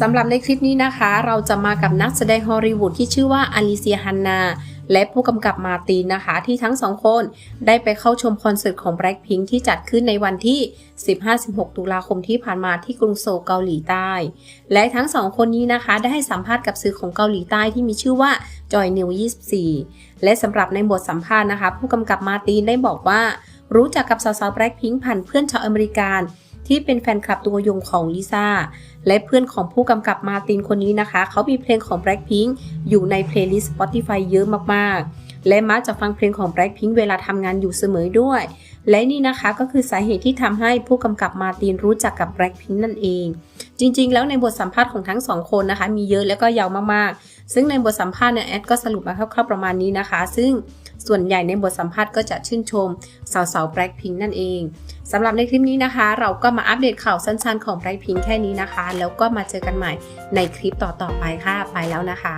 สำหรับในคลิปนี้นะคะ เราจะมากับนักแสดงฮอลลีวูดที่ชื่อว่าอลิเซียฮันนา และผู้กำกับมาตินนะคะ ที่ทั้งสองคนได้ไปเข้าชมคอนเสิร์ตของ Blackpink ที่จัดขึ้นในวันที่ 15-16 ตุลาคมที่ผ่านมาที่กรุงโซลเกาหลีใต้ และทั้งสองคนนี้นะคะ ได้ให้สัมภาษณ์กับสื่อของเกาหลีใต้ที่มีชื่อว่า Joy New 24 และสำหรับในบทสัมภาษณ์นะคะ ผู้กำกับมาตินได้บอกว่า รู้จักกับสาวๆ Blackpink ผ่านเพื่อนชาวอเมริกัน ที่เป็นแฟนคลับตัวยงของลิซ่า และเพื่อนของผู้กำกับมาตินคนนี้นะคะ เขามีเพลงของ Blackpink อยู่ในเพลย์ลิสต์ Spotify เยอะมากๆ และมักจะฟังเพลงของ Blackpink เวลาทำงานอยู่เสมอด้วย และนี่นะคะก็คือสาเหตุที่ทำให้ผู้กำกับมาตินรู้จักกับ Blackpink นั่นเอง จริงๆ แล้วในบทสัมภาษณ์ของทั้งสองคนนะคะ มีเยอะแล้วก็ยาวมากๆ ซึ่งในบทสัมภาษณ์เนี่ยแอดก็สรุปมาคร่าวๆประมาณนี้นะคะ ซึ่ง ส่วนใหญ่ในบทสัมภาษณ์ก็จะชื่นชมสาวๆแบล็คพิงนั่นเองสำหรับในคลิปนี้นะคะ เราก็มาอัปเดตข่าวสั้นๆ ของไบรท์พิงแค่นี้นะคะ แล้วก็มาเจอกันใหม่ในคลิปต่อๆไปค่ะ ไปแล้วนะคะ